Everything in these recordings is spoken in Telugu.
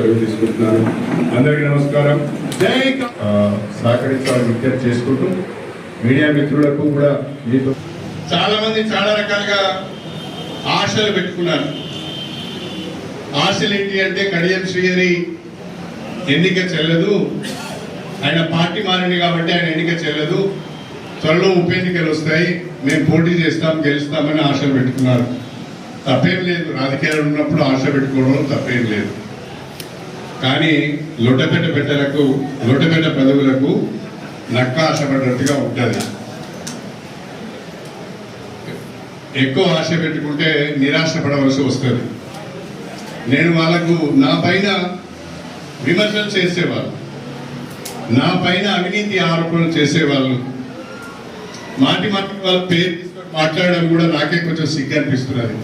సెలవు తీసుకుంటున్నాను. అందరికీ నమస్కారం. సహకరించాలని విజ్ఞప్తి చేసుకుంటూ మీడియా మిత్రులకు కూడా మీతో చాలా మంది చాలా రకాలుగా ఆశలు పెట్టుకున్నారు. ఆశలు ఏంటి అంటే కడియం శ్రీహరి ఎన్నిక చెల్లదు. ఆయన పార్టీ మారింది కాబట్టి ఆయన ఎన్నిక చెల్లదు. త్వరలో ఉప ఎన్నికలు వస్తాయి. మేము పోటీ చేస్తాం గెలుస్తామని ఆశలు పెట్టుకున్నారు. తప్పేం లేదు. రాజకీయాలు ఉన్నప్పుడు ఆశ పెట్టుకోవడం తప్పేం లేదు. కానీ లొట్టపెట్ట పెట్టలకు లొట్టపెట్ట పదవులకు నక్క ఆశపడ్డట్టుగా ఉంటుంది. ఎక్కువ ఆశ పెట్టుకుంటే నిరాశ పడవలసి వస్తుంది. నేను వాళ్ళకు నా పైన విమర్శలు చేసేవాళ్ళు. నా పైన అవినీతి ఆరోపణలు చేసేవాళ్ళు. మాటి మాటి వాళ్ళ పేరు తీసుకొని మాట్లాడడం కూడా నాకే కొంచెం సిగ్గు అనిపిస్తున్నది.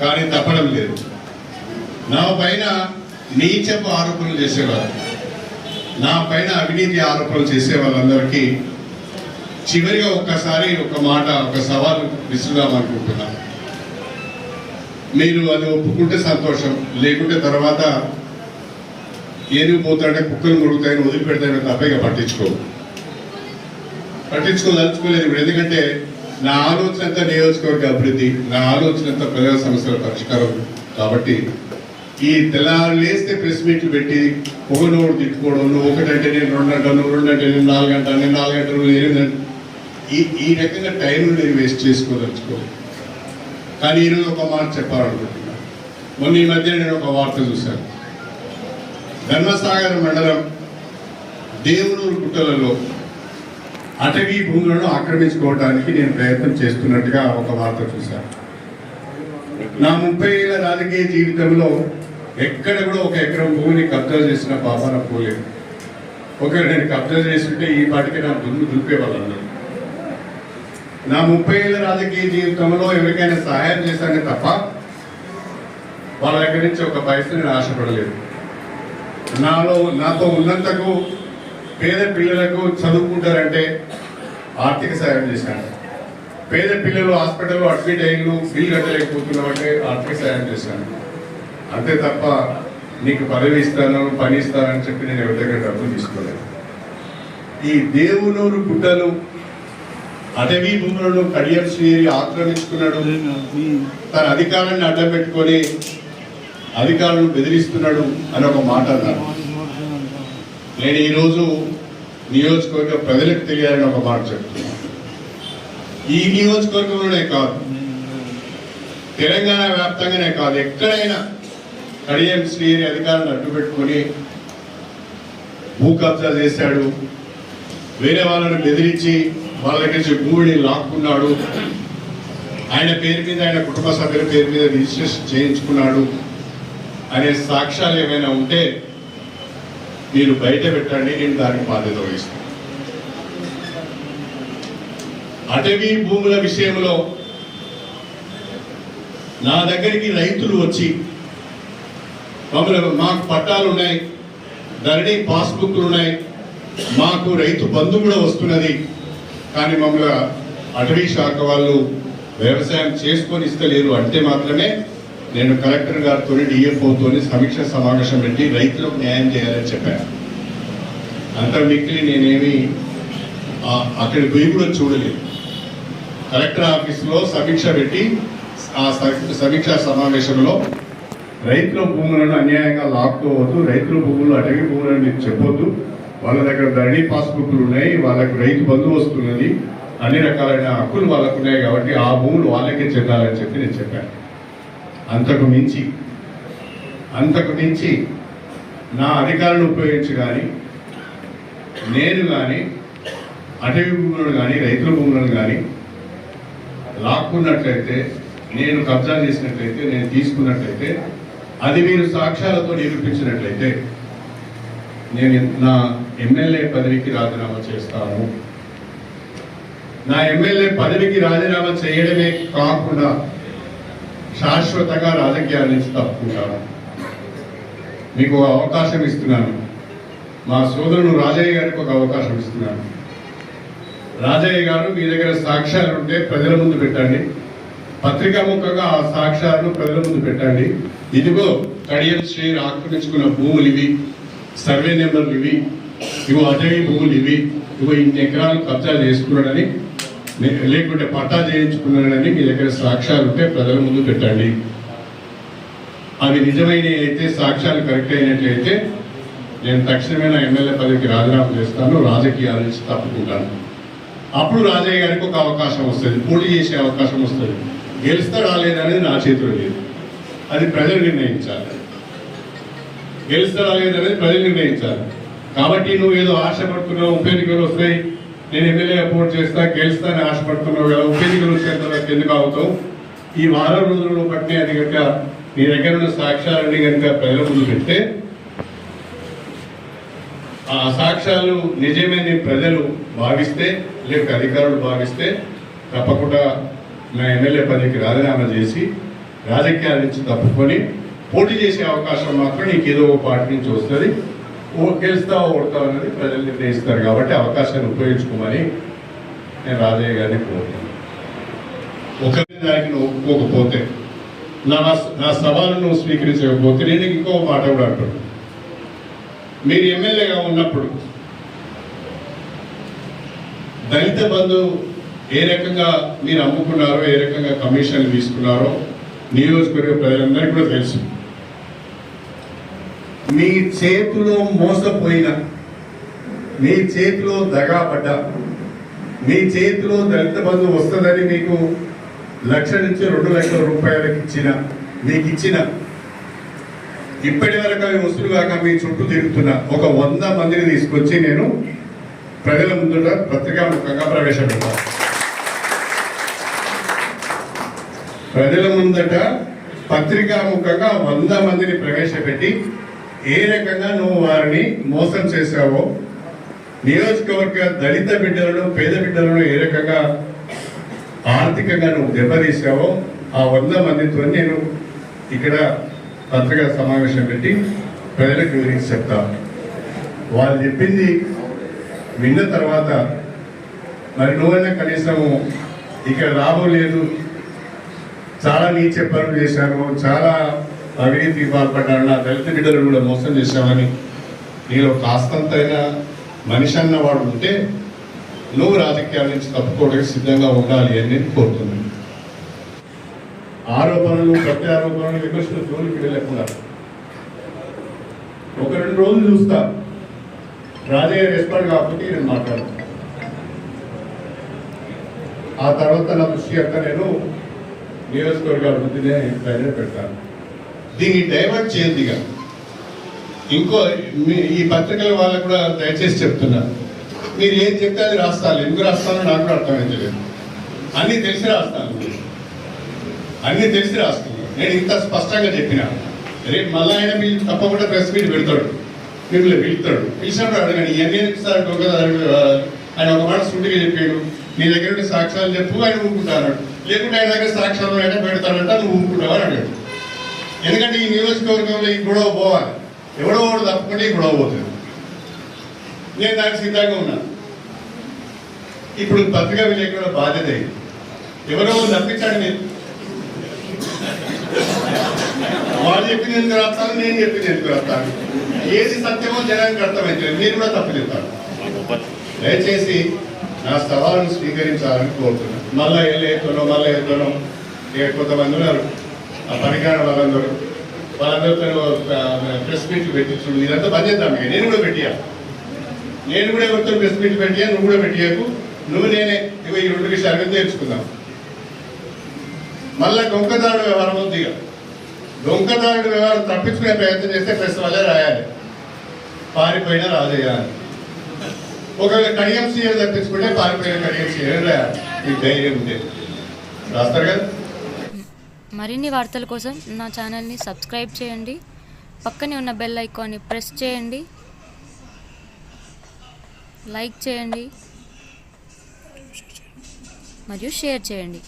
కానీ తప్పడం లేదు. నా పైన నీచపు ఆరోపణలు చేసేవాళ్ళు నా పైన అవినీతి ఆరోపణలు చేసే వాళ్ళందరికీ చివరిగా ఒక్కసారి ఒక మాట ఒక సవాలు విసురుదాం అనుకుంటున్నాను మీరు అది ఒప్పుకుంటే సంతోషం లేకుంటే తర్వాత ఏది పోతాడంటే కుక్కలు మురుగుతాయని వదిలిపెడతాయని తప్ప ఇక పట్టించుకో పట్టించుకోదలుచుకోలేదు ఇప్పుడు ఎందుకంటే నా ఆలోచన అంతా నియోజకవర్గ అభివృద్ధి నా ఆలోచన అంతా ప్రజా సమస్యల పరిష్కారం కాబట్టి ఈ తెల్లారు లేస్తే ప్రెస్ మీట్లు పెట్టి ఒక నోడు తిట్టుకోవడం ఒకటంటే నేను రెండు అంటాను రెండు అంటే నేను నాలుగు అంటాను నేను నాలుగు గంటలు ఎనిమిది ఈ ఈ రకంగా టైం నేను వేస్ట్ చేసుకోదలుచుకో కానీ ఈరోజు ఒక మాట చెప్పాలనుకుంటున్నాను మొన్న ఈ మధ్య నేను ఒక వార్త చూశాను. ధర్మసాగర్ మండలం దేవునూరు గుట్టలలో అటవీ భూములను ఆక్రమించుకోవడానికి నేను ప్రయత్నం చేస్తున్నట్టుగా ఒక వార్త చూశాను. నా ముప్పై ఏళ్ళ రాజకీయ జీవితంలో ఎక్కడ కూడా ఒక ఎకరం భూమిని కబ్జా చేసిన పాపాన పోలేదు. ఒకవేళ నేను కబ్జా చేస్తుంటే ఈ పాటికి నా దుమ్ము దులిపేవాళ్ళందరూ. నా ముప్పై ఏళ్ళ రాజకీయ జీవితంలో ఎవరికైనా సహాయం చేశానే తప్ప వాళ్ళ దగ్గర నుంచి ఒక పైసలు నేను ఆశపడలేదు. నాలో నాతో ఉన్నంతకు పేద పిల్లలకు చదువుకుంటారంటే ఆర్థిక సహాయం చేశాను. పేద పిల్లలు హాస్పిటల్లో అడ్మిట్ అయ్యిండు బిల్ కట్టలేకపోతున్నామంటే ఆర్థిక సహాయం చేశాను. అంతే తప్ప నీకు పదవి ఇస్తాను పని ఇస్తానని చెప్పి నేను ఎవరి దగ్గర డబ్బులు తీసుకోలేదు. ఈ దేవునూరు గుడ్డలు అటవీ భూములను కడియం శ్రీహరి ఆక్రమించుకున్నాడు తన అధికారాన్ని అడ్డం పెట్టుకొని అధికారులను బెదిరిస్తున్నాడు అని ఒక మాట అన్నారు. నేను ఈరోజు నియోజకవర్గ ప్రజలకు తెలియాలని ఒక మాట చెప్తున్నాను. ఈ నియోజకవర్గంలోనే కాదు తెలంగాణ వ్యాప్తంగానే కాదు ఎక్కడైనా కడియం శ్రీహరి అధికారాన్ని అడ్డుపెట్టుకొని భూ కబ్జా చేశాడు. వేరే వాళ్ళని బెదిరించి వాళ్ళ దగ్గర నుంచి భూమిని లాక్కున్నాడు. ఆయన పేరు మీద ఆయన కుటుంబ సభ్యుల పేరు మీద రిజిస్ట్రేషన్ చేయించుకున్నాడు. అనే సాక్ష్యాలు ఏమైనా ఉంటే మీరు బయట పెట్టండి నేను దానికి బాధ్యత వహిస్తాను. అటవీ భూముల విషయంలో నా దగ్గరికి రైతులు వచ్చి మమ్మల్ని మాకు పట్టాలు ఉన్నాయి ధరణి పాస్బుక్లు ఉన్నాయి మాకు రైతు బంధు కూడా వస్తున్నది. కానీ మమ్మల్ని అటవీ శాఖ వాళ్ళు వ్యవసాయం చేసుకొని ఇస్తలేరు. అంటే మాత్రమే నేను కలెక్టర్ గారితో డిఎఫ్ఓతో సమీక్ష సమావేశం పెట్టి రైతులకు న్యాయం చేయాలని చెప్పాను. అంత మిక్కిలి నేనేమి ఆ- అక్కడికి పోయి కూడా చూడలేదు. కలెక్టర్ ఆఫీస్లో సమీక్ష పెట్టి ఆ స- సమీక్షా సమావేశంలో రైతుల భూములను అన్యాయంగా లాక్కోవద్దు రైతుల భూములు అటవీ భూములని చెప్పొద్దు. వాళ్ళ దగ్గర ధరణి పాస్బుక్లు ఉన్నాయి వాళ్ళకి రైతు బంధు వస్తున్నది అన్ని రకాలైన హక్కులు వాళ్ళకు ఉన్నాయి కాబట్టి ఆ భూములు వాళ్ళకే చెందాలని చెప్పి నేను చెప్పాను. అంతకు మించి అంతకు మించి నా అధికారులు ఉపయోగించి కానీ నేను కానీ అటవీ భూములను కానీ రైతుల భూములను కానీ లాక్కున్నట్లయితే నేను కబ్జా చేసినట్లయితే నేను తీసుకున్నట్లయితే అది మీరు సాక్ష్యాలతో నిరూపించినట్లయితే నేను నా ఎమ్మెల్యే పదవికి రాజీనామా చేస్తాను. నా ఎమ్మెల్యే పదవికి రాజీనామా చేయడమే కాకుండా శాశ్వతంగా రాజకీయాల నుంచి తప్పుకుంటాను. మీకు అవకాశం ఇస్తున్నాను. మా సోదరుడు రాజయ్య గారికి ఒక అవకాశం ఇస్తున్నాను. రాజయ్య గారు మీ దగ్గర సాక్ష్యాలు ఉంటే ప్రజల ముందు పెట్టండి. పత్రికాముఖంగా ఆ సాక్ష్యాలను ప్రజల ముందు పెట్టండి. ఇదిగో కడియం శ్రీ ఆక్రమించుకున్న భూములు ఇవి సర్వే నెంబర్లు ఇవి ఇవో అటవీ భూములు ఇవి ఇవో ఇన్ని ఎకరాలు కబ్జా చేసుకున్నాడని లేకుంటే పట్టా చేయించుకున్నాడని మీ దగ్గర సాక్ష్యాలు ఉంటే ప్రజల ముందు పెట్టండి. అవి నిజమైనవి అయితే సాక్ష్యాలు కరెక్ట్ అయినట్లయితే నేను తక్షణమే నా ఎమ్మెల్యే పదవికి రాజీనామా చేస్తాను రాజకీయాల నుంచి తప్పుకుంటాను. అప్పుడు రాజయ్య గారికి ఒక అవకాశం వస్తుంది పోటీ చేసే అవకాశం వస్తుంది. గెలుస్తాడా లేదనేది నా చేతిలో లేదు. అది ప్రజలు నిర్ణయించాలి. గెలుస్తాడా లేదనేది ప్రజలు నిర్ణయించాలి. కాబట్టి నువ్వు ఏదో ఆశపడుతున్నావు ఉప ఎన్నికలు వస్తాయి. నేను ఎమ్మెల్యే అపోర్ట్ చేస్తా గెలుస్తానని ఆశపడుతున్నావు కదా ఉప ఎన్నికలు వచ్చేంత వరకు ఎందుకు అవుతావు ఈ వారం రోజుల్లో పట్టిన అది కనుక నీ దగ్గర ఉన్న సాక్ష్యాలన్నీ కనుక ప్రజల ముందు పెడితే ఆ సాక్ష్యాలు నిజమని ప్రజలు భావిస్తే లేక అధికారులు భావిస్తే తప్పకుండా నా ఎమ్మెల్యే పదవికి రాజీనామా చేసి రాజకీయాల నుంచి తప్పుకొని పోటీ చేసే అవకాశం మాత్రం నీకు ఏదో ఒక పార్టీ నుంచి వస్తుంది. ఓ ఓడతావు అనేది ప్రజలు నిర్ణయిస్తారు కాబట్టి అవకాశాన్ని ఉపయోగించుకోమని నేను రాజయ్య గారిని కోరుతున్నాను. ఒకరి దానికి నువ్వు ఒప్పుకోకపోతే నా నా సవాలు నువ్వు స్వీకరించకపోతే నేను ఇంకో మాట కూడా అంటున్నాను మీరు ఎమ్మెల్యేగా ఉన్నప్పుడు దళిత బంధు ఏ రకంగా మీరు అమ్ముకున్నారో ఏ రకంగా కమిషన్లు తీసుకున్నారో నియోజకవర్గ ప్రజలందరికీ కూడా తెలుసు. మీ చేతిలో మోసపోయిన మీ చేతిలో దగాపడ్డ మీ చేతిలో దళిత బంధు వస్తుందని మీకు లక్ష నుంచి రెండు లక్షల రూపాయలకు ఇచ్చిన మీకు ఇచ్చిన ఇప్పటి వరకు అవి వసూలు కాక మీ చుట్టూ తిరుగుతున్న ఒక వంద మందిని తీసుకొచ్చి నేను ప్రజల ముందు పత్రికా ముఖంగా ప్రవేశపెడతాను ప్రజల ముందట పత్రికాముఖంగా వంద మందిని ప్రవేశపెట్టి ఏ రకంగా నువ్వు వారిని మోసం చేశావో నియోజకవర్గ దళిత బిడ్డలను పేద బిడ్డలను ఏ రకంగా ఆర్థికంగా నువ్వు దెబ్బతీసావో ఆ వంద మందితో నేను ఇక్కడ పత్రికా సమావేశం పెట్టి ప్రజలకు వివరించి చెప్తా. వాళ్ళు చెప్పింది విన్న తర్వాత మరి నువ్వైనా కనీసము ఇక్కడ లాభం లేదు చాలా నీచ పనులు చేశాను చాలా అవినీతి పాల్పడ్డాను నా దళిత బిడ్డలను కూడా మోసం చేశామని నీలో కాస్తంతైనా మనిషి అన్న వాడు ఉంటే నువ్వు రాజకీయాల నుంచి తప్పుకోవడానికి సిద్ధంగా ఉండాలి అని నేను కోరుతున్నాను. ఆరోపణలు ప్రత్యారోపణలు విమర్శలు జోలికి వెళ్ళకుండా. ఒక రెండు రోజులు చూస్తా. రాజయ్య రెస్పాండ్ కాకపోతే నేను మాట్లాడతాను ఆ తర్వాత నా దృష్టి అంతా నేను నియోజకవర్గ అభివృద్ధినే పైన పెడతాను దీన్ని డైవర్ట్ ఇక. ఇంకో మీ- ఈ పత్రికల వాళ్ళకు కూడా దయచేసి చెప్తున్నా. మీరు ఏం చెప్తే అది రాస్తాను. ఎందుకు రాస్తానో నాకు కూడా అర్థమైంచలేదు అన్నీ తెలిసి రాస్తాను. అన్నీ తెలిసి రాస్తున్నాను. నేను ఇంత స్పష్టంగా చెప్పిన. రేపు మళ్ళీ ఆయన మీరు తప్పకుండా ప్రెస్ మీట్ పెడతాడు. మిమ్మల్ని పిలుతాడు పిలిచినప్పుడు అడగండి. ఇవన్నీ ఎందుకు సార్ ఆయన ఒక మాట సూటిగా చెప్పాడు. నీ దగ్గర ఉండే సాక్ష్యాలు చెప్పు ఆయన ఊరుకుంటాడు. లేకుంటే ఆయన దగ్గర సాక్ష్యాలు ఉన్నాయంటే పెడతాడంట నువ్వు ఊరుకుంటావు అని అడిగాడు. ఎందుకంటే ఈ నియోజకవర్గంలో ఈ గొడవ పోవాలి. ఎవడో వాడు తప్పకుండా ఈ గొడవ పోతుంది. నేను దానికి సిద్ధంగా ఉన్నా. ఇప్పుడు పత్రికా విలేకరుల బాధ్యత ఎవరో తప్పించాడు నేను. వాళ్ళు చెప్పింది ఎందుకు రాస్తాను? నేను చెప్పింది ఎందుకు రాస్తాను? ఏది సత్యమో జనానికి అర్థమైతే మీరు కూడా తప్పు చెప్తారు దయచేసి నా సవాలును స్వీకరించాలని కోరుతున్నాను. వెళ్ళి వెళ్ళేతోనో మళ్ళీ వెళ్తానో ఇక కొంతమంది ఉన్నారు. ఆ పనికాడ వాళ్ళందరూ. వాళ్ళందరితో ప్రెస్ మీట్ పెట్టించుడు ఇదంతా బంద్ చేద్దాం నేను కూడా పెట్టియా నేను కూడా ఎవరితో ప్రెస్ మీట్ పెట్టియా నువ్వు కూడా పెట్టియకు నువ్వు నేనే ఇక ఈ రెండు విషయాలు తెలుసుకుందాం మళ్ళా దొంగదారుడు వ్యవహారం ఉంది ఇక. దొంగదారుడు వ్యవహారం తప్పించుకునే ప్రయత్నం చేస్తే ప్రెస్ వల్లే రాయాలి. పారిపోయినా రాజేయాలి. ఒకవేళ కడియం సీఎం తప్పించుకుంటే పారిపోయిన కడియం సీఎం ఈ ధైర్యం ఉంది. రాస్తారు కదా? మరిన్ని వార్తల కోసం నా ఛానల్ని సబ్స్క్రైబ్ చేయండి. పక్కనే ఉన్న బెల్ ఐకాన్ని ప్రెస్ చేయండి. లైక్ చేయండి. మరియు షేర్ చేయండి.